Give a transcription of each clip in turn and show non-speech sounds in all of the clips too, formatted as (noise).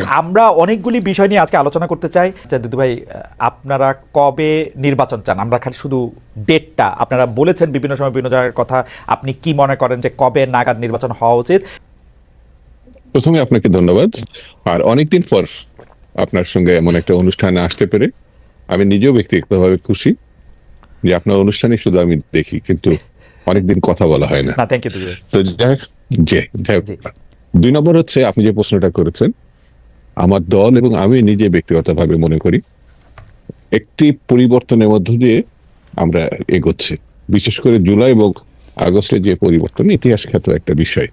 আমরা অনেকগুলি বিষয় নিয়ে আজকে আলোচনা করতে চাই। যে দিদু ভাই আপনারা কবে নির্বাচন চান? আমরা খালি শুধু ডেটটা আপনারা বলেছেন বিভিন্ন সময় বিভিন্ন জায়গার কথা। আপনি কি মনে করেন যে কবে নাগাদ নির্বাচন হওয়া উচিত? প্রথমে আপনাকে ধন্যবাদ। আর অনেকদিন পর আপনার সঙ্গে এমন একটা অনুষ্ঠানে আসতে পেরে আমি নিজেও ব্যক্তিগতভাবে খুশি যে আপনার অনুষ্ঠানে শুধু আমি দেখি কিন্তু অনেকদিন কথা বলা হয় না। না থ্যাংক ইউ তো যাই হোক, যে যাই হোক। দুই নম্বর হচ্ছে আপনি যে প্রশ্নটা করেছেন আমার দল এবং আমি নিজে ব্যক্তিগতভাবে মনে করি একটি পরিবর্তনের মধ্য দিয়ে আমরা এগোচ্ছি। বিশেষ করে জুলাই এবং আগস্টে যে পরিবর্তন ইতিহাস খ্যাত একটা বিষয়।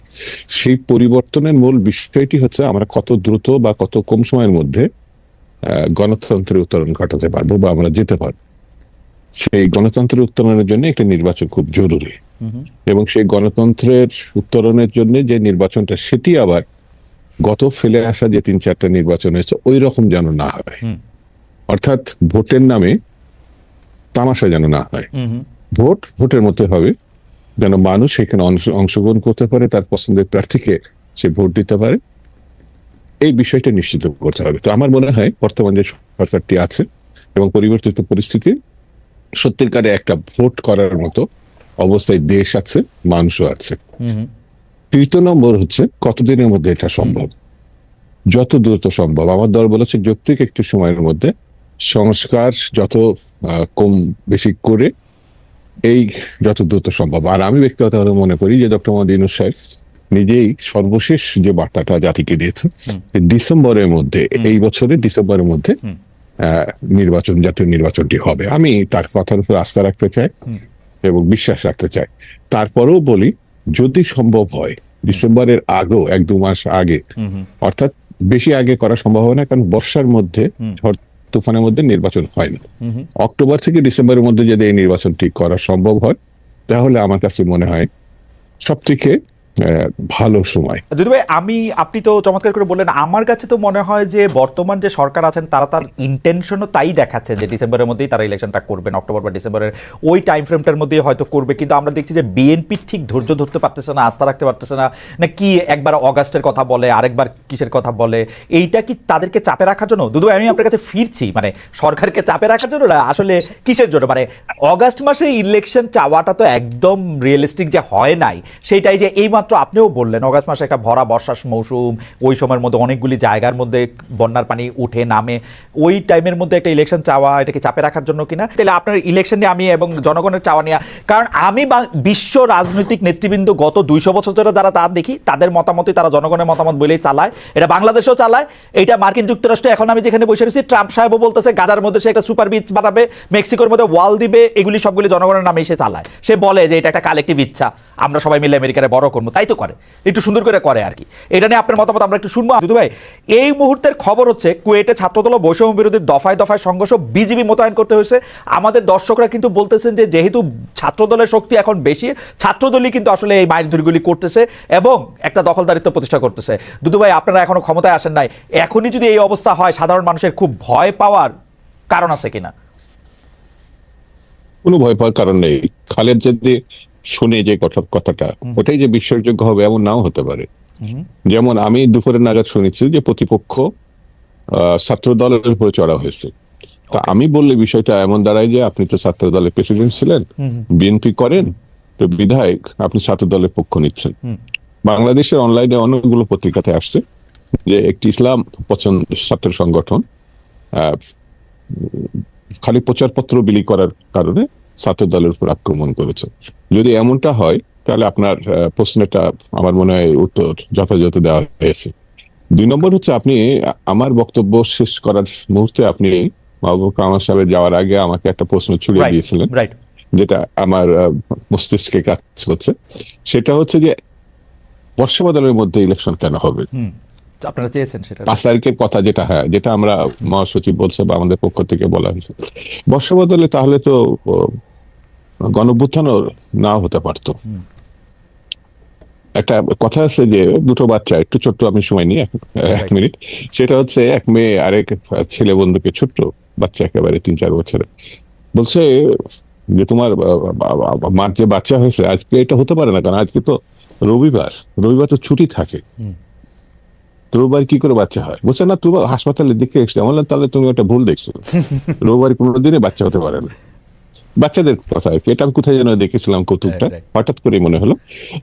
সেই পরিবর্তনের মূল বিষয়টি হচ্ছে আমরা কত দ্রুত বা কত কম সময়ের মধ্যে গণতন্ত্রের উত্তরণ ঘটাতে পারব বা আমরা যেতে পারব। সেই গণতন্ত্রের উত্তরণের জন্য একটা নির্বাচন খুব জরুরি। এবং সেই গণতন্ত্রের উত্তরণের জন্য যে নির্বাচনটা সেটি আবার গত ফেলে আসা যে তিন চারটা নির্বাচন হয়েছে ওই রকম যেন না হয়। অর্থাৎ ভোটের নামে তামাশা যেন না হয়। ভোট ভোটের মধ্যে হবে যেন মানুষ সেখানে অংশগ্রহণ করতে পারে তার পছন্দের প্রার্থীকে সে ভোট দিতে পারে। এই বিষয়টা নিশ্চিত করতে হবে। তো আমার মনে হয় বর্তমান যে সরকারটি আছে এবং পরিবর্তিত পরিস্থিতি সত্যিকারে একটা ভোট করার মতো অবস্থায় দেশ আছে মানুষও আছে। তৃতীয় নম্বর হচ্ছে কতদিনের মধ্যে এটা সম্ভব? যত দ্রুত সম্ভব। আমার দল বলেছে যৌক্তিক একটি সময়ের মধ্যে সংস্কার যত কম বেশি করে এই যত দ্রুত সম্ভব। আর আমি ব্যক্তিগতভাবে মনে করি যে ডক্টর মোহাম্মদ ইউনুস সাহেব নিজেই সর্বশেষ যে বার্তাটা জাতিকে দিয়েছে ডিসেম্বরের মধ্যে এই বছরের ডিসেম্বরের মধ্যে আহ, নির্বাচন জাতীয় নির্বাচনটি হবে। আমি তার কথার উপর আস্থা রাখতে চাই এবং বিশ্বাস রাখতে চাই। তারপরেও বলি যদি সম্ভব হয় ডিসেম্বরের আগেও এক দু মাস আগে অর্থাৎ বেশি আগে করা সম্ভব হয় না কারণ বর্ষার মধ্যে ঝড় তুফানের মধ্যে নির্বাচন হয় না। অক্টোবর থেকে ডিসেম্বরের মধ্যে যদি এই নির্বাচনটি করা সম্ভব হয় তাহলে আমার কাছে মনে হয় সব থেকে ভালো সময়। দিদু ভাই, আমি, আপনি তো চমৎকার করে বললেন, আমার কাছে তো মনে হয় যে বর্তমান যে সরকার আছেন, তারা তার ইন্টেনশনও তাই দেখাচ্ছে যে ডিসেম্বরের মধ্যেই তারা ইলেকশনটা করবেন, অক্টোবর বা ডিসেম্বরের ওই টাইম ফ্রেমটার মধ্যেই হয়তো করবে। কিন্তু আমরা দেখছি যে বিএনপি ঠিক ধৈর্য ধরতে পারতেছে না, আস্থা রাখতে পারতেছে না না কি একবার অগাস্টের কথা বলে, আরেকবার কিসের কথা বলে, এইটা কি তাদেরকে চাপে রাখার জন্য? দুদু আমি আপনার কাছে ফিরছি মানে সরকারকে চাপে রাখার জন্য না, আসলে কিসের জন্য? মানে অগাস্ট মাসে ইলেকশন চাওয়াটা তো একদম রিয়েলিস্টিক যে হয় নাই, সেইটাই যে এইমাত্র আপনিও বললেন, অগাস্ট মাসে একটা ভরা বর্ষার মৌসুম, ওই সময়ের মধ্যে অনেকগুলি জায়গার মধ্যে বন্যার পানি উঠে নামে, ওই টাইমের মধ্যে একটা ইলেকশন চাওয়া, এটাকে চাপে রাখার জন্য কিনা? তাহলে আপনার ইলেকশন নিয়ে আমি এবং জনগণের চাওয়া নিয়ে, কারণ আমি বিশ্ব রাজনৈতিক নেতৃবৃন্দ গত দুইশো বছর ধরে যারা তা দেখি, তাদের মতামতই তারা জনগণের মতামত বলেই চালায়। এটা বাংলাদেশেও চালায়, এটা মার্কিন যুক্তরাষ্ট্রে, এখন আমি যেখানে বসে রয়েছি, ট্রাম্প সাহেবও বলতেছে, গাজার মধ্যে সে একটা সুপার বিচ বানাবে, মেক্সিকোর মধ্যে ওয়াল দিবে, এগুলি সবগুলি জনগণের নামে এসে চালায়। সে বলে যে এটা একটা কালেকটিভ ইচ্ছা, আমরা সবাই মিলে আমেরিকারে বড় করব। তাই তো করে। একটু সুন্দর করে করে আর কি। এটা নিয়ে আপনার মতামত আমরা একটু শুনব। দুদু ভাই, এই মুহূর্তের খবর হচ্ছে কুয়েটে ছাত্রদল বৈষম্য বিরোধী দফায় দফায় সংঘর্ষ বিজিবি মোতায়েন করতে হয়েছে। আমাদের দর্শকরা কিন্তু বলতেছেন যে যেহেতু ছাত্রদলের শক্তি এখন বেশি, ছাত্রদলই কিন্তু আসলে এই মাইলধুরিগুলি করতেছে এবং একটা দখলদারিত্ব প্রতিষ্ঠা করতেছে। দুদু ভাই, আপনারা এখনও ক্ষমতায় আসেন নাই। এখনই যদি এই অবস্থা হয়, সাধারণ মানুষের খুব ভয় পাওয়ার কারণ আছে কিনা? কোনো ভয় পাওয়ার কারণ নেই। খালেদ যদি শুনে যে কথা কথাটা ওটাই যে বিশ্বাসযোগ্য হবে এমন নাও হতে পারে। যেমন আমি দুপুরে নাগাদ শুনেছি যে প্রতিপক্ষ ছাত্র দলের উপরে চড়া হয়েছে। তা আমি বললে বিষয়টা এমন দাঁড়ায় যে আপনি তো ছাত্র দলের প্রেসিডেন্ট ছিলেন বিএনপি করেন তো বিধায়ক আপনি ছাত্র দলের পক্ষ নিচ্ছেন। বাংলাদেশের অনলাইনে অনেকগুলো পত্রিকাতে আসছে যে একটি ইসলাম পছন্দ ছাত্র সংগঠন আহ, খালি প্রচারপত্র বিলি করার কারণে ছাত্র দলের উপর আক্রমণ করেছে। যদি এমনটা হয় তাহলে আপনার প্রশ্নটা আমার মনে হয় উত্তর যথাযথ দেওয়া হয়েছে। দুই নম্বর হচ্ছে আপনি আমার বক্তব্য শেষ করার মুহূর্তে আপনি মাহবুব কামাল সাহেবের যাওয়ার আগে আমাকে একটা প্রশ্ন ছুড়ে দিয়েছিলেন। যেটা আমার মস্তিষ্কে কাজ করছে। সেটা হচ্ছে যে বর্ষা বদলের মধ্যে ইলেকশন কেন হবে? আপনারা চেয়েছেন সেটা। পাঁচ তারিখের কথা যেটা হ্যাঁ যেটা আমরা মহাসচিব বলছে বা আমাদের পক্ষ থেকে বলা হয়েছে। বর্ষা বদলে তাহলে তো গণভ্যুত্থানও না হতে পারতো। একটা কথা আছে যে দুটো বাচ্চা একটু ছোট্ট আমি সময় নিই এক- মিনিট। সেটা হচ্ছে এক মেয়ে আরেক ছেলে বন্ধুকে ছোট্ট বাচ্চা একেবারে তিন চার বছরের। বলছে যে তোমার মার যে বাচ্চা হয়েছে আজকে এটা হতে পারে না কারণ আজকে তো রবিবার। রবিবার তো ছুটি থাকে। রোববার কি করে বাচ্চা হয়? বলছে না তুমি হাসপাতালে দেখে এসছে আমি বললাম, তাহলে তুমি ওটা ভুল দেখছ। (laughs) রোববার কোনোদিনই বাচ্চা হতে পারে না। বাচ্চাদের কথা আর কি। এটা আমি কোথায় যেন দেখেছিলাম কৌতুকটা. হঠাৎ করে মনে হলো।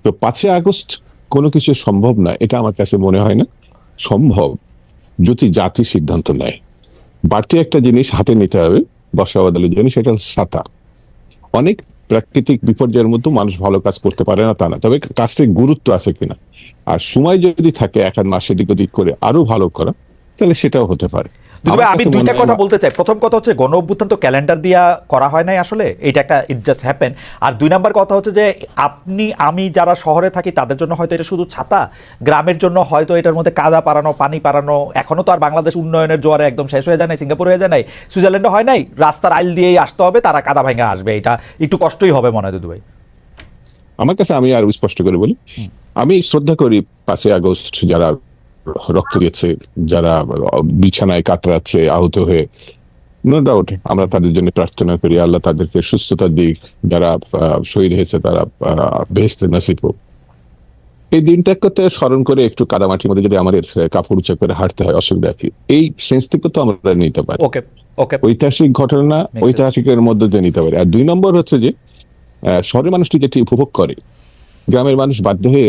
তো পাঁচই আগস্ট কোনো কিছু সম্ভব না এটা আমার কাছে মনে হয় না। সম্ভব যদি জাতি সিদ্ধান্ত নেয়। বাড়তি একটা জিনিস হাতে নিতে হবে বর্ষা বাদলের জন্য সেটা হলো ছাতা অনেক প্রাকৃতিক বিপর্যয়ের মধ্যে মানুষ ভালো কাজ করতে পারে না তা না। তবে কাজটির গুরুত্ব আছে কিনা। আর সময় যদি থাকে এক মাস এদিক ওদিক করে আরও ভালো করা। তাহলে সেটাও হতে পারে। তবে আমি দুইটা কথা বলতে চাই। প্রথম কথা হচ্ছে গণ অভ্যুত্থান তো ক্যালেন্ডার দিয়া করা হয় নাই আসলে এটা একটা ইট জাস্ট হ্যাপেন আর দুই নাম্বার কথা হচ্ছে যে আপনি আমি যারা শহরে থাকি তাদের জন্য হয়তো এটা শুধু ছাতা গ্রামের জন্য হয়তো এটার মধ্যে কাদা পারানো পানি পারানো এখনও তো আর বাংলাদেশ উন্নয়নের জোয়ারে একদম শেষ হয়ে যায় নাই সিঙ্গাপুর হয়ে যায় নাই সুইজারল্যান্ডে হয় নাই রাস্তার আইল দিয়েই আসতে হবে তারা কাদা ভাঙা আসবে এটা একটু কষ্টই হবে মনে হয় দুদু ভাই। আমার কাছে আমি আরও স্পষ্ট করে বলি আমি শ্রদ্ধা করি পাঁচই আগস্ট যারা রক্ত দিয়েছে যারা বিছানায় কাতরাচ্ছে আহত হয়ে নো ডাউট আমরা তাদের জন্য প্রার্থনা করি আল্লাহ তাদেরকে সুস্থতার দিক যারা শহীদ হয়েছে তারা বেহেস্ত নাসিব হোক। এই দিনটাকে তো স্মরণ করে একটু কাদামাটির মধ্যে যদি আমাদের কাপড় উঁচা করে হাঁটতে হয় অসুবিধা কি? এই সেন্স থেকে তো আমরা নিতে পারি। ওকে ওকে ঐতিহাসিক ঘটনা ঐতিহাসিকের মধ্যে দিয়ে নিতে পারে। আর দুই নম্বর হচ্ছে যে শহরের মানুষটি যেটি উপভোগ করে গ্রামের মানুষ বাধ্য হয়ে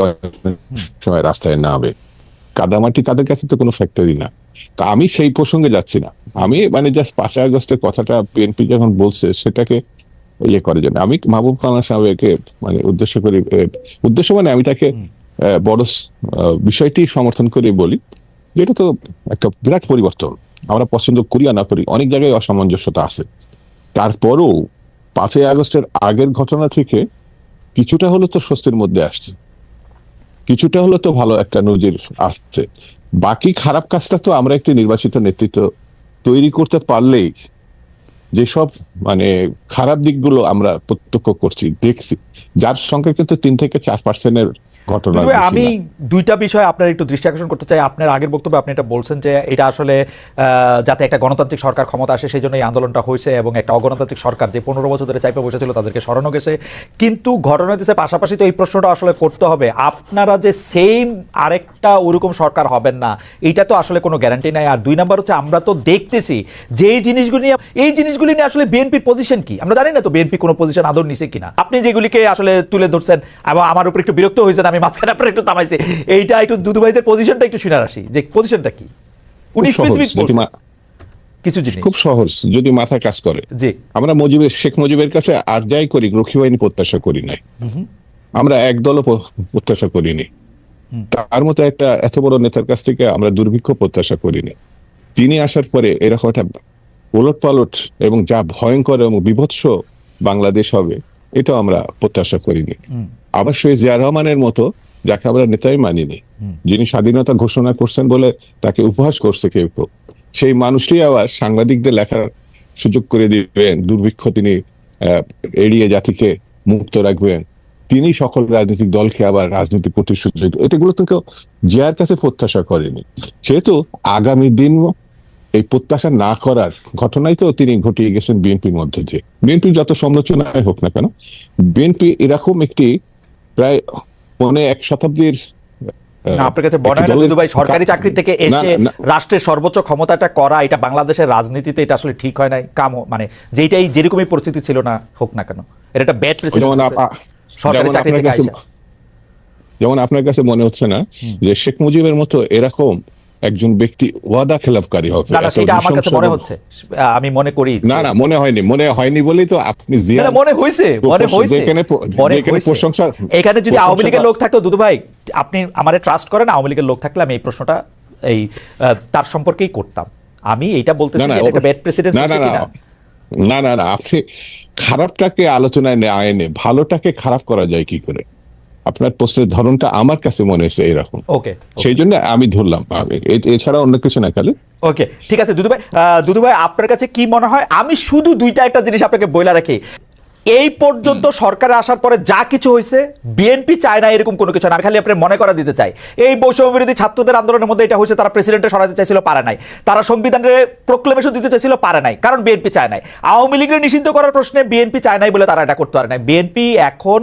সময় রাস্তায় নামে। কাদামাটি তাদের কাছে তো কোনো ফ্যাক্টরি না। তা আমি সেই প্রসঙ্গে যাচ্ছি না। আমি মানে জাস্ট পাঁচই আগস্টের কথাটা বিএনপি যখন বলছে সেটাকে ইয়ে করার জন্য। আমি মাহবুব কালাম সাহেবকে মানে উদ্দেশ্য করি উদ্দেশ্য মানে আমি তাকে বড় বিষয়টি সমর্থন করে বলি। যে এটা তো একটা বিরাট পরিবর্তন। আমরা পছন্দ করি আর না করি অনেক জায়গায় অসামঞ্জস্যতা আছে। তারপরও পাঁচই আগস্টের আগের ঘটনা থেকে কিছুটা হলো তো স্বস্তির মধ্যে আসছে। কিছুটা হলে তো ভালো একটা নজির আসছে। বাকি খারাপ কাজটা তো আমরা একটি নির্বাচিত নেতৃত্ব তৈরি করতে পারলেই যেসব মানে খারাপ দিকগুলো আমরা প্রত্যক্ষ করছি, দেখছি, যার সংখ্যা কিন্তু তিন থেকে চার পার্সেন্টের ঘটনা আমি দুইটা বিষয় আপনার একটু দৃষ্টি আকর্ষণ করতে চাই। আপনার আগের বক্তব্যে আপনি এটা বলছেন যে এটা আসলে যাতে একটা গণতান্ত্রিক সরকার ক্ষমতা আসে সেই জন্য এই আন্দোলনটা হয়েছে এবং একটা অগণতান্ত্রিক সরকার যে পনেরো বছর ধরে চাইপে বসেছিল তাদেরকে সরানো গেছে। কিন্তু ঘটনা হচ্ছে পাশাপাশি তো এই প্রশ্নটা আসলে করতে হবে। আপনারা যে সেম আরেকটা ওরকম সরকার হবেন না এটা তো আসলে কোনো গ্যারান্টি নাই। আর দুই নাম্বার হচ্ছে আমরা তো দেখতেছি যে এই জিনিসগুলি নিয়ে এই জিনিসগুলি নিয়ে আসলে বিএনপির পজিশন কি? আমরা জানি না তো বিএনপি কোনো পজিশন আদর নিছে কিনা। আপনি যেগুলিকে আসলে তুলে ধরছেন এবং আমার উপর একটু বিরক্ত হয়েছেন আমি মাঝখানে আপনার একটু থামাইছি। এইটা একটু দুদু ভাইদের পজিশনটা একটু শুনে আসি। যে পজিশনটা কি? উনি স্পেসিফিক কিছু জিনিস। খুব সহজ যদি মাথা কাজ করে। জি। আমরা মুজিবের শেখ মুজিবের কাছে আর যাই করি রক্ষী বাহিনী প্রত্যাশা করি নাই। আমরা একদলও প্রত্যাশা করিনি। তার মতো একটা এত বড় নেতার কাছ থেকে আমরা দুর্ভিক্ষ প্রত্যাশা করিনি। তিনি আসার পরে এরকম একটা ওলট পালট এবং যা ভয়ঙ্কর এবং বিভৎস বাংলাদেশ হবে এটাও আমরা প্রত্যাশা করিনি। আবার সেই জিয়া রহমানের মতো, যাকে আমরা নেতাই মানিনি, যিনি স্বাধীনতা ঘোষণা করছেন বলে তাকে উপহাস করছে কেউ কেউ, সেই মানুষটি আবার সাংবাদিকদের লেখার সুযোগ করে দিবেন, দুর্ভিক্ষ তিনি এড়িয়ে জাতিকে মুক্ত রাখবেন। তিনি সকল রাজনৈতিক দলকে আবার রাজনীতি সুযোগ এটাগুলো তো কেউ জিয়ার কাছে প্রত্যাশা করেনি। সেহেতু আগামী দিন এই প্রত্যাশা না করার ঘটনাই তো তিনি ঘটিয়ে গেছেন বিএনপির মধ্যে দিয়ে। বিএনপি যত সমালোচনায় হোক না কেন বিএনপি এরকম একটি প্রায় পৌনে এক শতাব্দীর আপনার কাছে মনে না দুদু ভাই সরকারি চাকরি থেকে এসে রাষ্ট্রের সর্বোচ্চ ক্ষমতাটা করা এটা বাংলাদেশের রাজনীতিতে এটা আসলে ঠিক হয় নাই কাম মানে যেটাই যেরকমই পরিস্থিতি ছিল না হোক না কেন। এটা একটা ব্যাড যেমন সরকারি চাকরি থেকে যেমন আপনার কাছে মনে হচ্ছে না যে শেখ মুজিবের মতো এরকম একজন ব্যক্তি ওয়াদা খেলাফকারী হবে সেটা আমার কাছে মনে হচ্ছে। আমি মনে করি না না মনে হয়নি মনে হয়নি বলেই তো আপনি জিয়া মনে হয়েছে মনে যেখানে হয়েছে। প্রশংসা এখানে যদি আওয়ামী লীগের লোক থাকতো দুদু ভাই আপনি আমারে ট্রাস্ট করেন আওয়ামী লীগের লোক থাকলে আমি এই প্রশ্নটা এই তার সম্পর্কেই করতাম। আমি এটা বলতেছি না, না, এটা ব্যাড প্রেসিডেন্ট না না না না না আপনি খারাপটাকে আলোচনায় নিয়ে আইনে ভালোটাকে খারাপ করা যায় কি করে? আপনার প্রশ্নের ধরনটা আমার কাছে মনে হয়েছে এরকম ওকে সেই জন্য আমি ধরলাম এছাড়া অন্য কিছু না খালি ওকে ঠিক আছে দুদু ভাই দুদু ভাই আপনার কাছে কি মনে হয়? আমি শুধু দুইটা একটা জিনিস আপনাকে বইলা রাখি। এই পর্যন্ত সরকারে আসার পরে যা কিছু হয়েছে বিএনপি চায় না এরকম কোনো কিছু না। আমি খালি আপনার মনে করা দিতে চাই। এই বৈষম্য বিরোধী ছাত্রদের আন্দোলনের মধ্যে এটা হয়েছে তারা প্রেসিডেন্টে সরাতে চাইছিল পারে নাই। তারা সংবিধানের প্রোক্লেমেশন দিতে চাইছিল পারে নাই। কারণ বিএনপি চায় নাই। আওয়ামী লীগের নিষিদ্ধ করার প্রশ্নে বিএনপি চায় নাই বলে তারা এটা করতে পারে নাই। বিএনপি এখন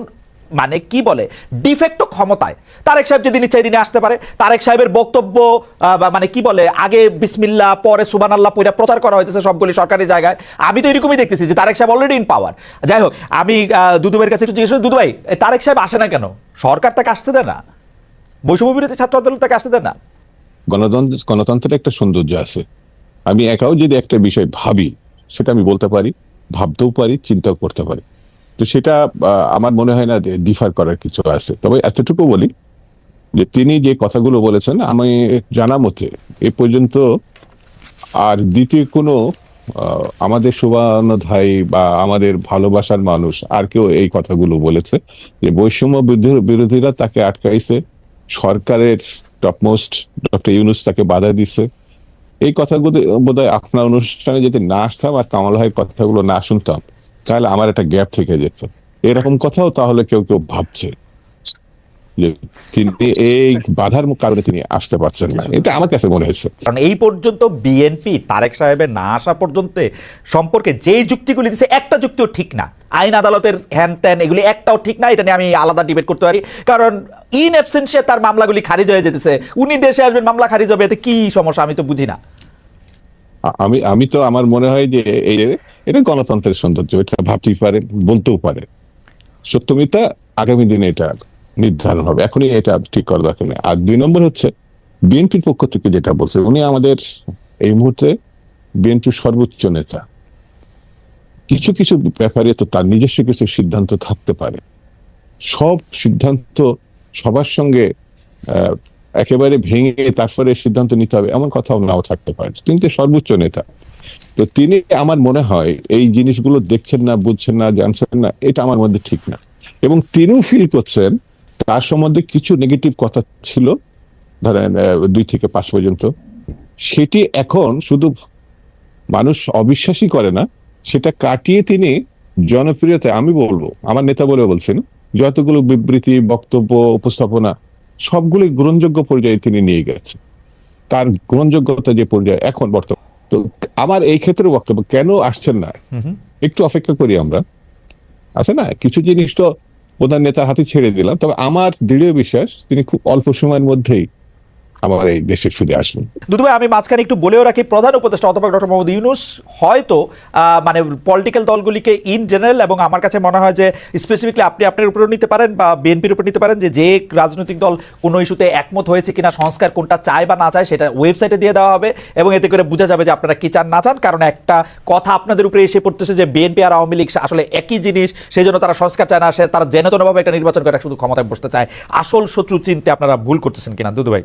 মানে কি বলে? ডিফেক্টো ক্ষমতায়। তারেক সাহেব যেদিন ইচ্ছা দিনে আসতে পারে, তারেক সাহেবের বক্তব্য মানে কি বলে, আগে বিসমিল্লা পরে সুবান আল্লাহ প্রচার করা হয়েছে সবগুলি সরকারি জায়গায়। আমি তো এরকমই দেখতেছি যে তারেক সাহেব অলরেডি ইন পাওয়ার যাই হোক, আমি দুদুবের কাছে একটু জিজ্ঞেস করি তারেক সাহেব আসে না কেন? সরকার তাকে আসতে দেয় না? বৈষম্য বিরোধী ছাত্র আন্দোলন তাকে আসতে দেয় না? গণতন্ত্র, গণতন্ত্রের একটা সৌন্দর্য আছে। আমি একাও যদি একটা বিষয় ভাবি, সেটা আমি বলতে পারি, ভাবতেও পারি, চিন্তাও করতে পারি। তো সেটা আমার মনে হয় না ডিফার করার কিছু আছে। তবে এতটুকু বলি যে তিনি যে কথাগুলো বলেছেন, আমি জানা মতে এ পর্যন্ত আর দ্বিতীয় কোনো আমাদের শুভানুধায়ী বা আমাদের ভালোবাসার মানুষ আর কেউ এই কথাগুলো বলেছে যে বৈষম্য বিরোধী- বিরোধীরা তাকে আটকাইছে, সরকারের টপমোস্ট ডক্টর ইউনুস তাকে বাধা দিছে। এই কথাগুলো বোধহয় আপনার অনুষ্ঠানে যদি না আসতাম আর কামাল ভাইয়ের কথাগুলো না শুনতাম তাহলে আমার একটা গ্যাপ থেকে যেত। এরকম কথাও তাহলে কেউ কেউ ভাবছে। যে তিনি এই বাধার কারণে তিনি আসতে পারছেন না। এটা আমার কাছে মনে হয়েছে। কারণ এই পর্যন্ত বিএনপি তারেক সাহেবের না আসা পর্যন্ত সম্পর্কে যুক্তিগুলি একটা যুক্তিও ঠিক না। আইন আদালতের হ্যান ত্যান এগুলি একটাও ঠিক না, এটা নিয়ে আমি আলাদা ডিবেট করতে পারি। কারণ ইন অ্যাবসেন্সে তার মামলাগুলি খারিজ হয়ে যেতেছে। উনি দেশে আসবেন, মামলা খারিজ হবে, এতে কি সমস্যা আমি তো বুঝি না। আমি আমি তো আমার মনে হয় যে এই এটা গণতন্ত্রের সৌন্দর্য, এটা ভাবতেই পারে, বলতেও পারে। সত্যমিতা আগামী দিনে এটা নির্ধারণ হবে। এখনই এটা ঠিক করা দরকার নেই। আর দুই নম্বর হচ্ছে, বিএনপির পক্ষ থেকে যেটা বলছে, উনি আমাদের এই মুহূর্তে বিএনপির সর্বোচ্চ নেতা। কিছু কিছু ব্যাপারে তো তার নিজস্ব কিছু সিদ্ধান্ত থাকতে পারে। সব সিদ্ধান্ত সবার সঙ্গে একেবারে ভেঙে তারপরে সিদ্ধান্ত নিতে হবে, এমন কথাও নাও থাকতে পারে। কিন্তু সর্বোচ্চ নেতা। তো তিনি, আমার মনে হয়, এই জিনিসগুলো দেখছেন না, বুঝছেন না, জানছেন না, এটা আমার মধ্যে ঠিক না। এবং তিনিও ফিল করছেন, তার সম্বন্ধে কিছু নেগেটিভ কথা ছিল, ধরেন দুই থেকে পাঁচ পর্যন্ত। সেটি এখন শুধু মানুষ অবিশ্বাসী করে না, সেটা কাটিয়ে তিনি জনপ্রিয়তা আমি বলব, আমার নেতা বলে বলছেন, যতগুলো বিবৃতি, বক্তব্য, উপস্থাপনা সবগুলি গ্রহণযোগ্য পর্যায়ে তিনি নিয়ে গেছেন। তার গ্রহণযোগ্যতা যে পর্যায়ে এখন বর্তমান। তো আমার এই ক্ষেত্রে বক্তব্য কেন আসছেন না? একটু অপেক্ষা করি আমরা। আছে না? কিছু জিনিস তো প্রধান নেতার হাতে ছেড়ে দিলাম। তবে আমার দৃঢ় বিশ্বাস তিনি খুব অল্প সময়ের মধ্যেই আমার এই দেশে ফিরে আসবেন দুদু ভাই, আমি মাঝখানে একটু বলেও রাখি, প্রধান উপদেষ্টা অধ্যাপক ডক্টর মোহাম্মদ ইউনুস হয়তো মানে পলিটিক্যাল দলগুলিকে ইন জেনারেল এবং আমার কাছে মনে হয় যে স্পেসিফিকলি আপনি আপনার উপরেও নিতে পারেন বা বিএনপির উপর নিতে পারেন যে যে রাজনৈতিক দল কোনো ইস্যুতে একমত হয়েছে কিনা, সংস্কার কোনটা চায় বা না চায় সেটা ওয়েবসাইটে দিয়ে দেওয়া হবে এবং এতে করে বোঝা যাবে যে আপনারা কি চান, না চান। কারণ একটা কথা আপনাদের উপরে এসে পড়তেছে যে বিএনপি আর আওয়ামী লীগ আসলে একই জিনিস সেই জন্য তারা সংস্কার চায় না, সে তারা জেনেতনভাবে একটা নির্বাচন করে, শুধু ক্ষমতায় বসতে চায়। আসল শত্রু চিনতে আপনারা ভুল করতেছেন কিনা, দুদু ভাই?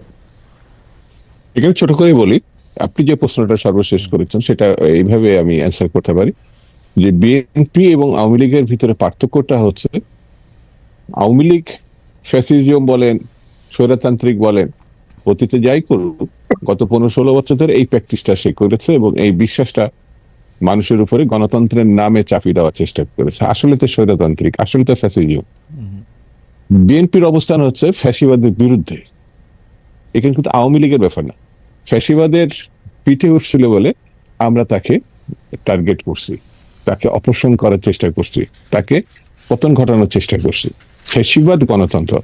এখানে ছোট করে বলি আপনি যে প্রশ্নটা সর্বশেষ করেছেন সেটা এইভাবে আমি অ্যান্সার করতে পারি যে বিএনপি এবং আওয়ামী লীগের ভিতরে পার্থক্যটা হচ্ছে আওয়ামী লীগ ফ্যাসিজম বলেন স্বৈরতান্ত্রিক বলেন অতীতে যাই করুক গত পনেরো ষোলো বছর ধরে এই প্র্যাকটিসটা সে করেছে এবং এই বিশ্বাসটা মানুষের উপরে গণতন্ত্রের নামে চাপিয়ে দেওয়ার চেষ্টা করেছে। আসলে তো স্বৈরতান্ত্রিক আসলে তো ফ্যাসিজম বিএনপির অবস্থান হচ্ছে ফ্যাসিবাদের বিরুদ্ধে। এখানে কিন্তু আওয়ামী লীগের ব্যাপার না। ফ্যাসিবাদের পিঠে উঠছিল বলে আমরা তাকে টার্গেট করছি। তাকে অপসারণ করার চেষ্টা করছি। তাকে পতন ঘটানোর চেষ্টা করছি। ফ্যাসিবাদ গণতন্ত্র।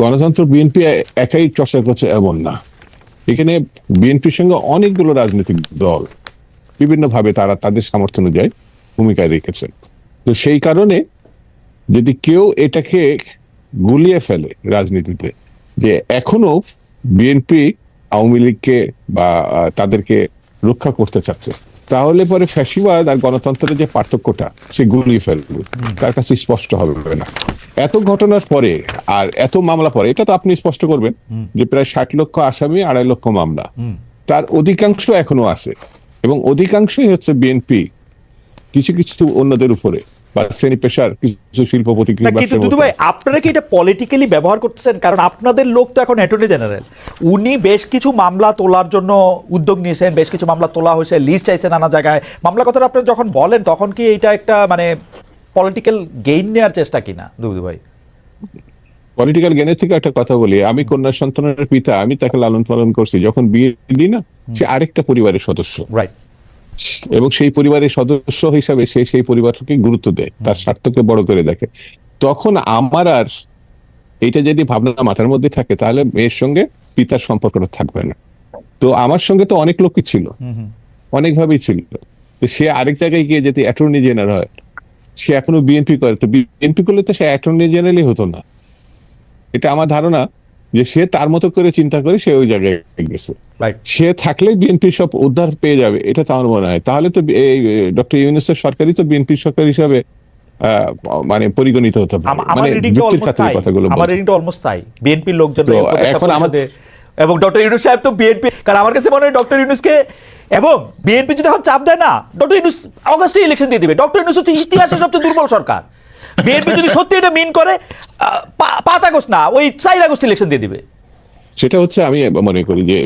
গণতন্ত্র বিএনপি একাই চর্চা করছে এমন না। এখানে বিএনপির সঙ্গে অনেকগুলো রাজনৈতিক দল বিভিন্নভাবে তারা তাদের সামর্থ্য অনুযায়ী ভূমিকা রেখেছে। তো সেই কারণে যদি কেউ এটাকে গুলিয়ে ফেলে রাজনীতিতে, যে এখনও বিএনপি আওয়ামী লীগকে বা তাদেরকে রক্ষা করতে চাচ্ছে। তাহলে পরে ফ্যাসিবাদ আর গণতন্ত্রের যে পার্থক্যটা সে গুলিয়ে ফেলবে। তার কাছে স্পষ্ট হবে না। এত ঘটনার পরে আর এত মামলা পরে এটা তো আপনি স্পষ্ট করবেন যে প্রায় ষাট লক্ষ আসামি আড়াই লক্ষ মামলা। তার অধিকাংশ এখনও আছে। এবং অধিকাংশই হচ্ছে বিএনপি। কিছু কিছু অন্যদের উপরে। বা শ্রেণি পেশার কিছু শিল্পপতি কিন্তু দুদু ভাই আপনারা কি এটা পলিটিক্যালি ব্যবহার করতেছেন? কারণ আপনাদের লোক তো এখন অ্যাটর্নি জেনারেল উনি বেশ কিছু মামলা তোলার জন্য উদ্যোগ নিয়েছেন বেশ কিছু মামলা তোলা হয়েছে লিস্ট চাইছে নানা জায়গায়। মামলা কথাটা আপনারা যখন বলেন তখন কি এটা একটা মানে পলিটিক্যাল গেইন নেওয়ার চেষ্টা কিনা দুদু ভাই পলিটিক্যাল জ্ঞানের থেকে একটা কথা বলি। আমি কন্যা সন্তানের পিতা আমি তাকে লালন পালন করছি। যখন বিয়ে দিই না সে আরেকটা পরিবারের সদস্য। রাইট এবং সেই পরিবারের সদস্য হিসাবে সে সেই পরিবারকে গুরুত্ব দেয় তার স্বার্থকে বড় করে দেখে। তখন আমার আর এটা যদি ভাবনা মাথার মধ্যে থাকে তাহলে মেয়ের সঙ্গে পিতার সম্পর্কটা থাকবে না। তো আমার সঙ্গে তো অনেক লোকই ছিল। অনেকভাবেই ছিল। তো সে আরেক জায়গায় গিয়ে যদি অ্যাটর্নি জেনারেল হয় সে এখনও বিএনপি করে। তো বিএনপি করলে তো সে অ্যাটর্নি জেনারেলই হতো না। এটা আমার ধারণা। যে সে তার মতো করে চিন্তা করে সে ওই জায়গায় গেছে। সে থাকলে বিএনপি সব উদ্ধার পেয়ে যাবে এটা তো আমার মনে হয়। তাহলে তো এই ডক্টর ইউনুসের সরকারই তো বিএনপি সরকার হিসাবে মানে পরিগণিত হতে পারে। মানে যুক্তির খাতিরে কথাগুলো আমার রিডিংটা অলমোস্ট তাই। বিএনপির লোকজন এখন আমাদের- এবং ডক্টর ইউনুস সাহেব তো বিএনপি কারণ আমার কাছে মনে হয় ডক্টর ইউনুসকে এবং বিএনপি যদি এখন চাপ দেয় না ডক্টর ইউনুস অগাস্টে ইলেকশন দিয়ে দিবে। ডক্টর ইউনুস হচ্ছে ইতিহাসের সবচেয়ে দুর্বল সরকার। বিএনপি যদি সত্যি এটা মিন করে পাঁচ আগস্ট না, ওই চার আগস্ট ইলেকশন দিয়ে দিবে। সেটা হচ্ছে আমি মনে করি যে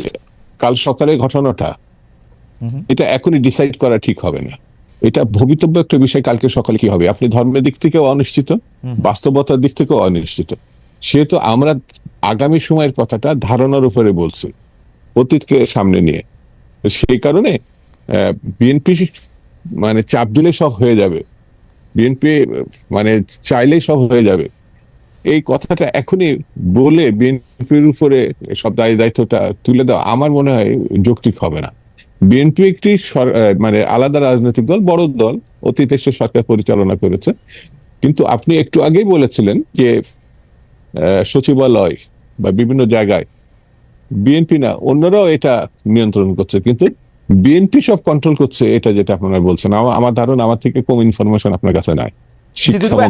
কাল সকালের ঘটনাটা, এটা এখনই ডিসাইড করা ঠিক হবে না। এটা ভবিতব্য একটা বিষয় কালকে সকালে কি হবে? আপনি ধর্মের দিক থেকেও অনিশ্চিত, বাস্তবতার দিক থেকেও অনিশ্চিত। সেহেতু আমরা আগামী সময়ের কথাটা ধারণার উপরে বলছি, অতীতকে সামনে নিয়ে। সেই কারণে বিএনপি মানে চাপ দিলে সব হয়ে যাবে। বিএনপি মানে চাইলেই সব হয়ে যাবে। এই কথাটা এখনই বলে বিএনপির উপরে সব দায় দায়িত্বটা তুলে দেওয়া আমার মনে হয় যৌক্তিক হবে না। বিএনপি একটি মানে আলাদা রাজনৈতিক দল, বড় দল, অতীতে সে সরকার পরিচালনা করেছে। কিন্তু আপনি একটু আগেই বলেছিলেন যে সচিবালয় বা বিভিন্ন জায়গায় বিএনপি না, অন্যরাও এটা নিয়ন্ত্রণ করছে। কিন্তু বিএনপি সব কন্ট্রোল করছে এটা যেটা আপনারা বলছেন। আমার- ধারণা আমার থেকে কম ইনফরমেশন আপনার কাছে নাই।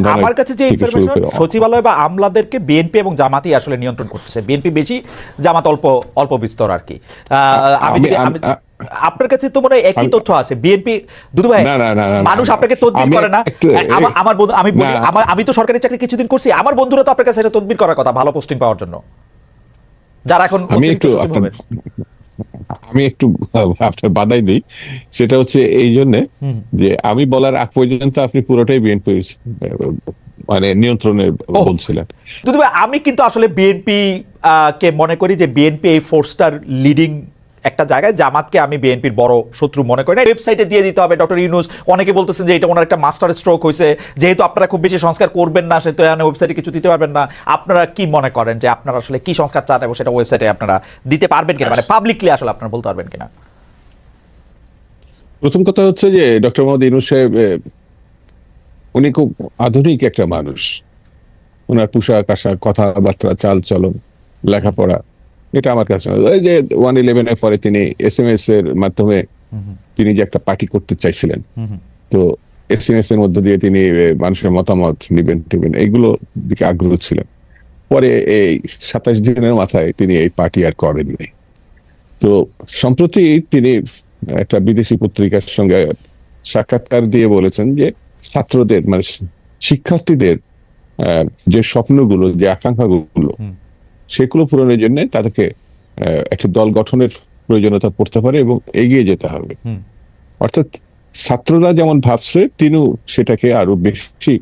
আমার কাছে যে ইনফরমেশন সচিবালয় বা আমলাদেরকে বিএনপি এবং জামাতই আসলে নিয়ন্ত্রণ করতেছে। বিএনপি বেশি জামাত অল্প অল্প বিস্তর আর কি। আমি আপনার কাছে তো মনে হয় একই তথ্য আছে। বিএনপি দুদু ভাই মানুষ আপনাকে তদবির করে না। আমার- বন্ধু আমি আমার আমি তো সরকারি চাকরি কিছুদিন করছি। আমার বন্ধুরা তো আপনার কাছে এটা তদবির করার কথা ভালো পোস্টিং পাওয়ার জন্য। যারা এখন আমি একটু। আমি একটু আপনার বাধাই দিই। সেটা হচ্ছে এই জন্য যে আমি বলার আগ পর্যন্ত আপনি পুরোটাই বিএনপি মানে নিয়ন্ত্রণে। বলছিলেন। আমি কিন্তু আসলে বিএনপি কে মনে করি যে বিএনপি এই ফোর্সটার লিডিং একটা জায়গায় জামাতকে আমি বিএনপির বড় শত্রু মনে করি না। ওয়েবসাইটে দিয়ে দিতে হবে ডক্টর ইউনুস অনেকে বলতেছেন যে এটা ওনার একটা মাস্টার স্ট্রোক হয়েছে। যেহেতু আপনারা খুব বেশি সংস্কার করবেন না সেহেতু এখানে ওয়েবসাইটে কিছু দিতে পারবেন না। আপনারা কি মনে করেন যে আপনারা আসলে কি সংস্কার চান এবং সেটা ওয়েবসাইটে আপনারা দিতে পারবেন কিনা? মানে পাবলিকলি আসলে আপনারা বলতে পারবেন কিনা? প্রথম কথা হচ্ছে যে ডক্টর মোহাম্মদ ইনুস সাহেব উনি খুব আধুনিক একটা মানুষ। ওনার পোশাক আশাক কথাবার্তা চাল চলন লেখাপড়া। এটা আমার কাছে এই যে ওয়ান ইলেভেনের পরে তিনি এস এম এস এর মাধ্যমে তিনি যে একটা পার্টি করতে চাইছিলেন তো এস এম এস এর মধ্যে দিয়ে তিনি মানুষের মতামত নিবেন টিবেন এইগুলো দিকে আগ্রহ ছিলেন পরে এই সাতাশ দিনের মাথায় তিনি এই পার্টি আর করেননি। তো সম্প্রতি তিনি একটা বিদেশি পত্রিকার সঙ্গে সাক্ষাৎকার দিয়ে বলেছেন যে ছাত্রদের মানে শিক্ষার্থীদের যে স্বপ্নগুলো যে আকাঙ্ক্ষাগুলো সেগুলো পূরণের জন্য তাদেরকে একটা দল গঠনের প্রয়োজনীয়তা পড়তে পারে এবং এগিয়ে যেতে হবে। অর্থাৎ ছাত্ররা যেমন ভাবছে তিনিও সেটাকে আরও বেশি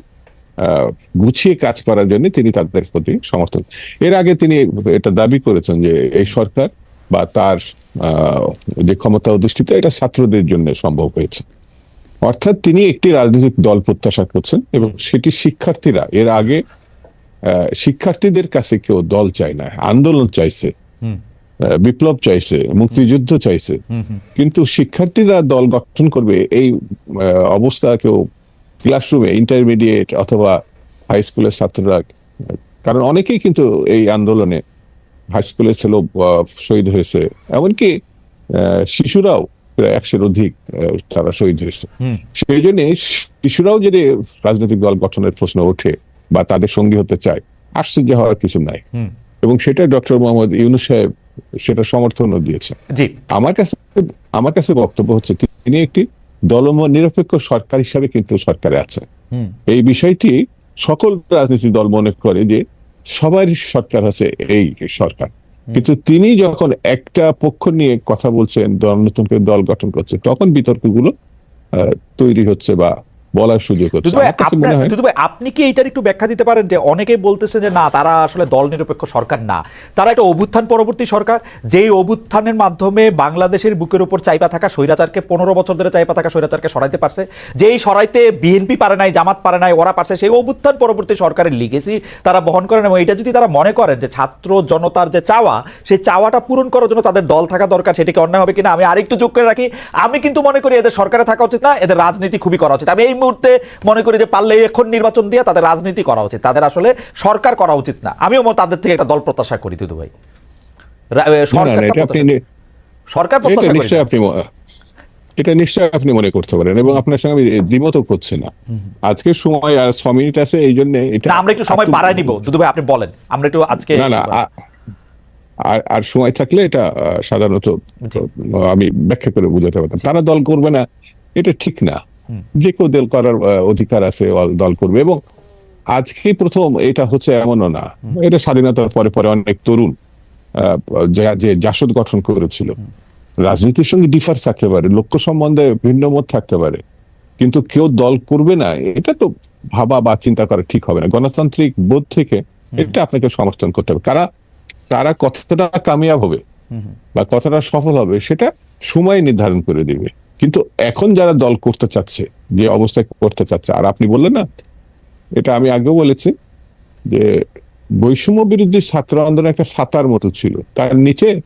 গুছিয়ে কাজ করার জন্য তিনি তাদের প্রতি সমর্থন। এর আগে তিনি এটা দাবি করেছেন যে এই সরকার বা তার আহ, যে ক্ষমতা অধিষ্ঠিত এটা ছাত্রদের জন্য সম্ভব হয়েছে। অর্থাৎ তিনি একটি রাজনৈতিক দল প্রত্যাশা করছেন এবং সেটি শিক্ষার্থীরা এর আগে শিক্ষার্থীদের কাছে কেউ দল চায় না আন্দোলন চাইছে বিপ্লব চাইছে মুক্তিযুদ্ধ চাইছে। কিন্তু শিক্ষার্থীরা দল গঠন করবে এই অবস্থা কেউ ক্লাসরুমে ইন্টারমিডিয়েট অথবা হাই স্কুলের ছাত্ররা কারণ অনেকেই কিন্তু এই আন্দোলনে হাই স্কুলের ছেলে শহীদ হয়েছে। এমনকি আহ, শিশুরাও প্রায় একশোর অধিক তারা শহীদ হয়েছে। সেই জন্য শিশুরাও যদি রাজনৈতিক দল গঠনের প্রশ্ন ওঠে বা তাদের সঙ্গী হতে চায় আশ্চর্য হওয়ার কিছু নাই। এবং সেটা ডক্টর মোহাম্মদ ইউনুস সাহেব সেটা সমর্থনও দিয়েছে। আমার কাছে আমার কাছে বক্তব্য হচ্ছে তিনি একটি দলম নিরপেক্ষ সরকার হিসাবে কিন্তু সরকারে আছে এই বিষয়টি সকল রাজনৈতিক দল মনে করে যে সবারই সরকার আছে এই সরকার। কিন্তু তিনি যখন একটা পক্ষ নিয়ে কথা বলছেন দল নতুন করে দল গঠন করছে তখন বিতর্কগুলো আহ, তৈরি হচ্ছে বা বলার সুযোগ হচ্ছে। আপনি কি একটু ব্যাখ্যা দিতে পারেন যে অনেকেই বলতেছে যে না তারা আসলে দল নিরপেক্ষ সরকার না। তারা একটা অভ্যুত্থান পরবর্তী সরকার যেই অভ্যুত্থানের মাধ্যমে বাংলাদেশের বুকের উপর চাইপা থাকা স্বৈরাচারকে পনেরো বছর ধরে চাইপা থাকা স্বৈরাচারকে সরাইতে পারছে। যেই সরাইতে বিএনপি পারে নাই জামাত পারে নাই ওরা পারছে সেই অভ্যুত্থান পরবর্তী সরকারের লিগেসি তারা বহন করেন এবং এটা যদি তারা মনে করেন যে ছাত্র জনতার যে চাওয়া সেই চাওয়াটা পূরণ করার জন্য তাদের দল থাকা দরকার সেটাকে অন্যায় হবে কিনা আমি আরেকটু যোগ করে রাখি। আমি কিন্তু মনে করি এদের সরকারে থাকা উচিত না এদের রাজনীতি খুবই করা উচিত। আমি এই মুহূর্তে মনে করি যে পারলে এখন নির্বাচন দিয়ে তাদের রাজনীতি করা উচিত। তাদের আসলে সরকার করা উচিত না। আমিও তাদের থেকে একটা দল প্রত্যাশা করি দুদু ভাই। সরকার এটা প্রত্যাশা করি। নিশ্চয়ই না। আপনি এটা নিশ্চয়ই আপনি মনে করতে পারেন এবং আপনার সঙ্গে আমি দ্বিমত করছি না। আজকের সময় আর ছ মিনিট আছে এই জন্য এটা আমরা একটু সময় বাড়ায় নিব। দুদু ভাই আপনি বলেন। আমরা একটু আজকে না না আর আর সময় থাকলে এটা সাধারণত আমি ব্যাখ্যা করে বুঝাতে পারতাম। তারা দল করবে না এটা ঠিক না। যে কেউ দল করার অধিকার আছে দল করবে। এবং আজকে প্রথম এটা হচ্ছে এমনও না। এটা স্বাধীনতার পরে পরে অনেক তরুণ যে- জাসদ গঠন করেছিল। রাজনীতির সঙ্গে ডিফার থাকতে পারে, লক্ষ্য সম্বন্ধে ভিন্ন মত থাকতে পারে। কিন্তু কেউ দল করবে না, এটা তো ভাবা বা চিন্তা করা ঠিক হবে না। গণতান্ত্রিক বোধ থেকে এটা আপনাকে সমর্থন করতে হবে। তারা তারা কতটা কামিয়াব হবে বা কতটা সফল হবে, সেটা সময় নির্ধারণ করে দিবে। কিন্তু এখন যারা দল করতে চাচ্ছে, যে অবস্থায় করতে চাচ্ছে, আর আপনি বললেন না, এটা আমি আগেও বলেছি, যে বৈষম্য বিরোধী ছাত্র আন্দোলন একটা ছাতার মতো ছিল। তার নিচে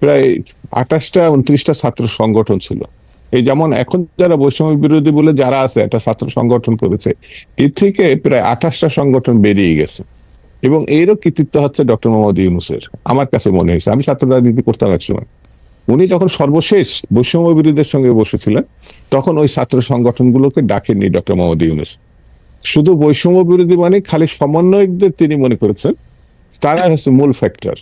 প্রায় আঠাশটা, উনত্রিশটা ছাত্র সংগঠন ছিল। এই যেমন এখন যারা বৈষম্য বিরোধী বলে যারা আছে, একটা ছাত্র সংগঠন করেছে, এর থেকে প্রায় আঠাশটা সংগঠন বেরিয়ে গেছে। এবং এরও কৃতিত্ব হচ্ছে ডক্টর মোহাম্মদ ইউনুসের। আমার কাছে মনে হয়েছে। আমি ছাত্র রাজনীতি করতাম এক সময়। উনি যখন সর্বশেষ বৈষম্য বিরোধীদের সঙ্গে বসেছিলেন তখন ওই ছাত্র সংগঠনগুলোকে ডাকেননি ডক্টর মোহাম্মদ ইউনুস। শুধু বৈষম্য বিরোধী মানে খালি সমন্বয়কদের তিনি মনে করেছেন তারা হচ্ছে মূল ফ্যাক্টর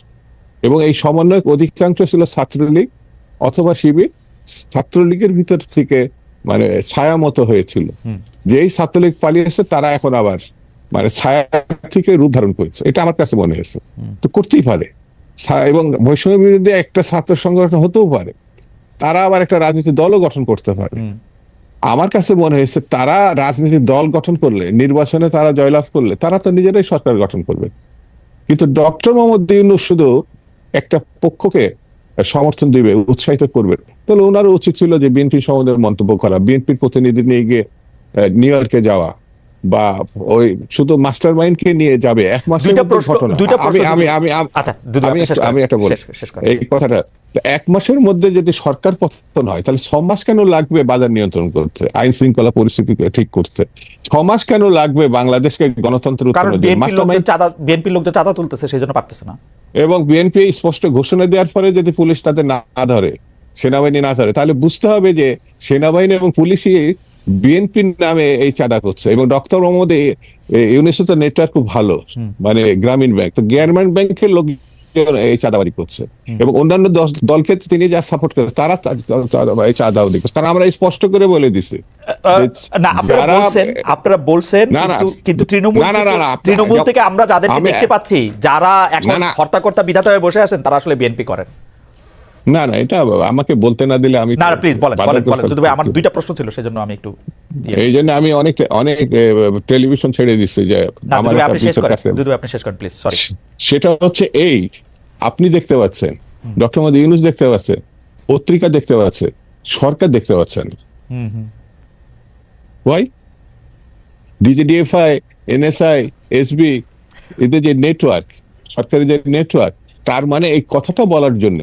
এবং এই সমন্বয়ক অধিকাংশ ছিল ছাত্রলীগ অথবা শিবির। ছাত্রলীগের ভিতর থেকে মানে ছায়া মতো হয়েছিল। যে এই ছাত্রলীগ পালিয়েছে তারা এখন আবার মানে ছায়া থেকে রূপ ধারণ করেছে। এটা আমার কাছে মনে হয়েছে। তো করতেই পারে। এবং বৈষম্য বিরুদ্ধে একটা ছাত্র সংগঠন হতেও পারে। তারা আবার একটা রাজনীতি দলও গঠন করতে পারে। আমার কাছে মনে হয়েছে তারা রাজনীতির দল গঠন করলে নির্বাচনে তারা জয়লাভ করলে তারা তো নিজেরাই সরকার গঠন করবে। কিন্তু ডক্টর মোহাম্মদ ইউনুস শুধু একটা পক্ষকে সমর্থন দিবে উৎসাহিত করবে। তাহলে ওনারও উচিত ছিল যে বিএনপি সম্বন্ধে মন্তব্য করা বিএনপির প্রতিনিধি নিয়ে গিয়ে নিউ ইয়র্কে যাওয়া। বা ওই শুধু মাস্টার মাইন্ডকে নিয়ে যাবে এক মাসের ঘটনা দুইটা আমি আমি আমি আমি- আচ্ছা আমি একটা- আমি। একটা বলি। এই কথাটা এক মাসের মধ্যে যদি সরকার পতন হয় তাহলে ছ মাস কেন লাগবে বাজার নিয়ন্ত্রণ করতে আইন শৃঙ্খলা পরিস্থিতি ঠিক করতে ছ মাস কেন লাগবে বাংলাদেশকে গণতন্ত্র বিএনপির লোকজন চাঁদা তুলতেছে সেই জন্য পারতেছে না এবং বিএনপি স্পষ্ট ঘোষণা দেওয়ার পরে যদি পুলিশ তাদের না ধরে সেনাবাহিনী না ধরে তাহলে বুঝতে হবে যে সেনাবাহিনী এবং পুলিশই বিএনপির নামে এই চাঁদা করছে এবং ডক্টর মোহাম্মদ এ- তো নেটওয়ার্ক খুব ভালো মানে গ্রামীণ ব্যাংক। তো গ্রামীণ ব্যাংকের লোক এই করছে। এবং অন্যান্য দলকে তিনি যা সাপোর্ট করে তারা এই করছে কারণ আমরা স্পষ্ট করে বলে দিছি না আপনারা বলছেন আপনারা। কিন্তু- তৃণমূল তৃণমূল থেকে আমরা যাদেরকে দেখতে পাচ্ছি যারা এখন। হর্তাকর্তা বিধাতা হয়ে বসে আছেন তারা আসলে বিএনপি করেন। না না এটা আমাকে বলতে না দিলে আমি না প্লিজ বলেন বলেন বলেন। করতে- দুদু ভাই আমার দুইটা প্রশ্ন ছিল সেজন্য আমি একটু ইয়ে- এই জন্য আমি অনেক অনেক টেলিভিশন ছেড়ে দিচ্ছি যে আমার আপনি শেষ করেন। দুদু আপনি শেষ করেন প্লিজ সরি সেটা হচ্ছে এই আপনি দেখতে পাচ্ছেন ডক্টর মোহাম্মদ ইউনুস দেখতে পাচ্ছে পত্রিকা দেখতে পাচ্ছে সরকার দেখতে পাচ্ছেন। ওয়াই ডিজিডিএফআই এনএসআই এসবি এদের যে নেটওয়ার্ক সরকারি যে নেটওয়ার্ক তার মানে এই কথাটা বলার জন্য।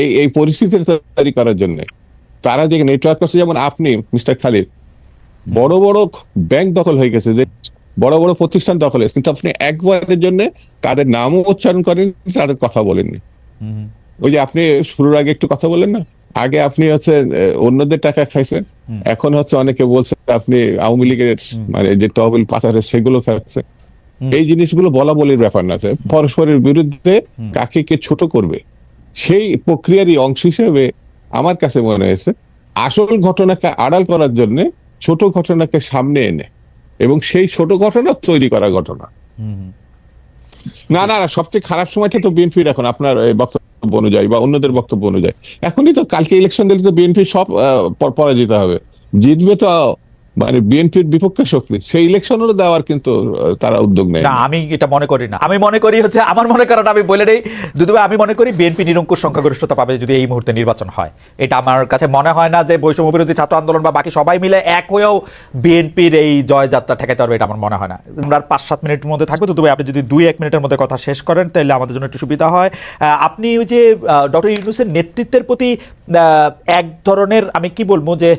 এই এই পরিস্থিতি তৈরি করার জন্য। তারা যে নেটওয়ার্ক করছে যেমন আপনি মিস্টার খালিদ বড় বড় ব্যাংক দখল হয়ে গেছে যে বড় বড় প্রতিষ্ঠান দখল হয়েছে। কিন্তু আপনি একবারের জন্য তাদের নামও উচ্চারণ করেন তাদের কথা বলেননি। ওই যে আপনি শুরুর আগে একটু কথা বলেন না? আগে আপনি হচ্ছে অন্যদের টাকা খাইছেন এখন হচ্ছে অনেকে বলছে আপনি আওয়ামী লীগের মানে যে তহবিল পাচারে সেগুলো খাচ্ছে। এই জিনিসগুলো বলা বলির ব্যাপার না। পরস্পরের বিরুদ্ধে কাকে কে ছোট করবে। সেই প্রক্রিয়ারই অংশ হিসেবে আমার কাছে মনে হয়েছে আসল ঘটনাকে আড়াল করার জন্য ছোট ঘটনাকে সামনে এনে এবং সেই ছোট ঘটনা তৈরি করা ঘটনা। না না না সবচেয়ে খারাপ সময়টা তো বিএনপির এখন আপনার বক্তব্য অনুযায়ী বা অন্যদের বক্তব্য অনুযায়ী। এখনই তো কালকে ইলেকশন দিলে তো বিএনপি সব পরাজিত হবে। জিতবে তো মানে বিএনপির বিপক্ষে শক্তি। সেই ইলেকশনেরও দেওয়ার কিন্তু তারা উদ্যোগ নেয় আমি এটা মনে করি না। আমি মনে করি হচ্ছে, আমার মনে করাটা আমি বলে নেই দুদুভাই, আমি মনে করি বিএনপি নিরঙ্কুশ সংখ্যাগরিষ্ঠতা পাবে যদি এই মুহূর্তে নির্বাচন হয়। এটা আমার কাছে মনে হয় না যে বৈষম্য বিরোধী ছাত্র আন্দোলন বা বাকি সবাই মিলে এক হয়েও বিএনপির এই জয়যাত্রা ঠেকাতে পারবে, এটা আমার মনে হয় না। আমরা পাঁচ সাত মিনিটের মধ্যে থাকব। দুদুভাই, আপনি যদি দুই এক মিনিটের মধ্যে কথা শেষ করেন, তাহলে আমাদের জন্য একটু সুবিধা হয়। আপনি ওই যে ডক্টর ইউনুসের নেতৃত্বের প্রতি এক ধরনের, আমি কি বলব যে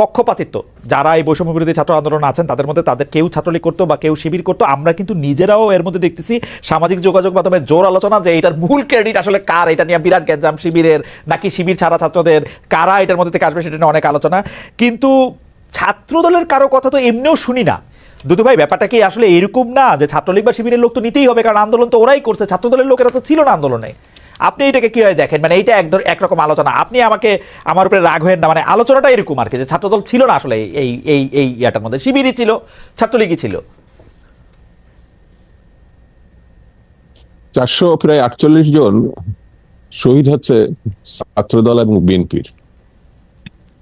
পক্ষপাতিত্ব যারা এই বৈষম্য বিরোধী ছাত্র আন্দোলন আছেন, তাদের মধ্যে তাদের কেউ ছাত্রলীগ করতো বা কেউ শিবির করতো, আমরা কিন্তু নিজেরাও এর মধ্যে দেখতেছি সামাজিক যোগাযোগ মাধ্যমে জোর আলোচনা যে এটার মূল ক্রেডিট আসলে কার, এটা নিয়ে বিরাট গ্যাঞ্জাম শিবিরের, নাকি শিবির ছাড়া ছাত্রদের, কারা এটার মধ্যে থেকে আসবে সেটা নিয়ে অনেক আলোচনা। কিন্তু ছাত্রদলের কারও কথা তো এমনিও শুনি না। দুদু ভাই, ব্যাপারটা কি আসলে এরকম না যে ছাত্রলীগ বা শিবিরের লোক তো নিতেই হবে, কারণ আন্দোলন তো ওরাই করছে, ছাত্রদলের লোকেরা তো ছিল না আন্দোলনে। আপনি এটাকে কীভাবে দেখেন? মানে এইটা এক একরকম আলোচনা। আপনি আমাকে আমার উপরে রাগ হয়েন না মানে আলোচনাটা এরকম আর কি যে ছাত্রদল ছিল না আসলে এই এই এই ইয়াটার মধ্যে। শিবিরই ছিল ছাত্রলীগই ছিল। চারশো প্রায় আটচল্লিশ জন শহীদ হচ্ছে ছাত্রদল এবং বিএনপির।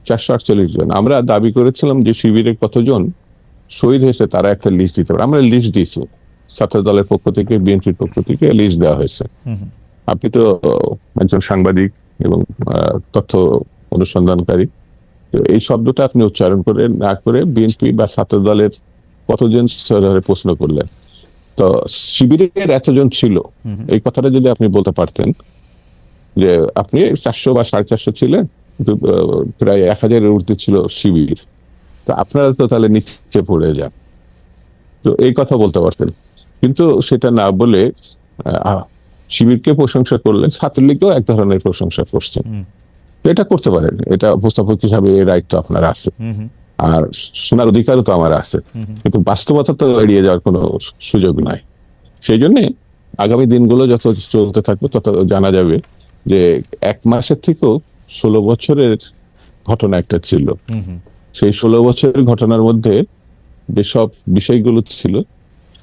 চারশো আটচল্লিশ জন। আমরা দাবি করেছিলাম যে শিবিরের কতজন শহীদ হয়েছে তারা একটা লিস্ট দিতে পারে। আমরা লিস্ট দিয়েছি। ছাত্র দলের পক্ষ থেকে বিএনপির পক্ষ থেকে লিস্ট দেওয়া হয়েছে। আপনি তো একজন সাংবাদিক এবং তথ্য অনুসন্ধানকারী। তো এই শব্দটা আপনি উচ্চারণ করে না করে বিএনপি বা ছাত্র দলের কতজন প্রশ্ন করলেন? তো শিবিরের এতজন ছিল। এই কথাটা যদি আপনি বলতে পারতেন যে আপনি চারশো বা সাড়ে চারশো ছিলেন প্রায় এক হাজারের ঊর্ধ্বে ছিল শিবির। তো আপনারা তো তাহলে নিচে পড়ে যান। তো এই কথা বলতে পারতেন। কিন্তু সেটা না বলে শিবিরকে প্রশংসা করলেন ছাত্রলীগও এক ধরনের প্রশংসা করছেন। এটা করতে পারেন এটা উপস্থাপক হিসাবে এই রাইট তো আপনার আছে। আর শোনার অধিকারও তো আমার আছে। কিন্তু বাস্তবতা তো এড়িয়ে যাওয়ার কোনো সুযোগ নাই। সেই জন্য আগামী দিনগুলো যত চলতে থাকবে তত জানা যাবে যে এক মাসের থেকেও ষোলো বছরের ঘটনা একটা ছিল। সেই ষোলো বছরের ঘটনার মধ্যে যেসব বিষয়গুলো ছিল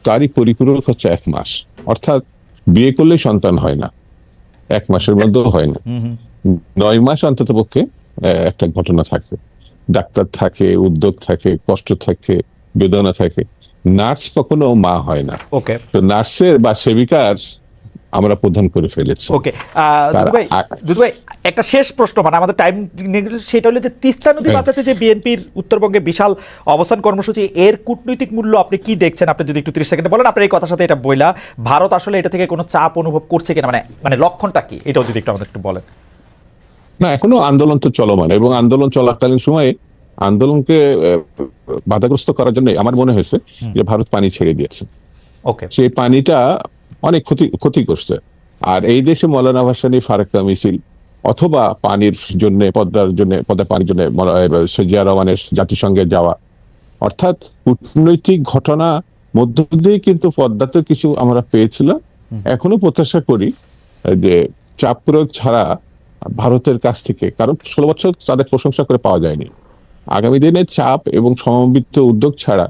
তারই পরিপূরক হচ্ছে এক মাস। অর্থাৎ বিয়ে করলে সন্তান হয় না। এক মাসের মধ্যেও হয় না। নয় মাস অন্তত পক্ষে একটা ঘটনা থাকে। ডাক্তার থাকে উদ্যোগ থাকে কষ্ট থাকে বেদনা থাকে। নার্স কখনো মা হয় না। ওকে তো নার্সের বা সেবিকার আমরা প্রধান করে ফেলেছি। ওকে তার দুদু ভাই আ- দুদু ভাই একটা শেষ প্রশ্ন মানে আমাদের টাইম সেটা হলো যে তিস্তা নদী হ্যাঁ। বাঁচাতে যে বিএনপির উত্তরবঙ্গে বিশাল অবস্থান কর্মসূচি এর কূটনৈতিক মূল্য আপনি কি দেখছেন? আপনি যদি একটু ত্রিশ সেকেন্ডে বলেন আপনার এই কথার সাথে এটা বইলা ভারত আসলে এটা থেকে কোনো চাপ অনুভব করছে কিনা? মানে মানে লক্ষণটা কি? এটাও যদি একটু আমাদের একটু বলেন। না এখনও আন্দোলন তো চলমান এবং আন্দোলন চলাকালীন সময়ে আন্দোলনকে বাধাগ্রস্ত করার জন্য আমার মনে হয়েছে যে ভারত পানি ছেড়ে দিয়েছে। ওকে সেই পানিটা অনেক ক্ষতি ক্ষতি করছে। আর এই দেশে মৌলানা ভাসানি ফারাক্কা মিছিল অথবা পানির জন্য, পদ্মার জন্য পদ্মা পানির জন্য জিয়া রহমানের জাতিসংঘে যাওয়া। অর্থাৎ কূটনৈতিক ঘটনা, মধ্য দিয়ে কিন্তু পদ্মাতে কিছু আমরা পেয়েছিলাম এখনও প্রত্যাশা করি যে চাপ প্রয়োগ ছাড়া ভারতের কাছ থেকে, কারণ ষোলো বছর তাদের প্রশংসা করে পাওয়া যায়নি। আগামী দিনে চাপ এবং সমন্বিত উদ্যোগ ছাড়া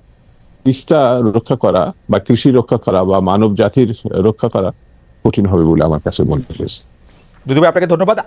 তিস্তা রক্ষা করা বা কৃষি রক্ষা করা বা মানব জাতির রক্ষা করা কঠিন হবে বলে আমার কাছে মনে হয়েছে আপনাকে ধন্যবাদ।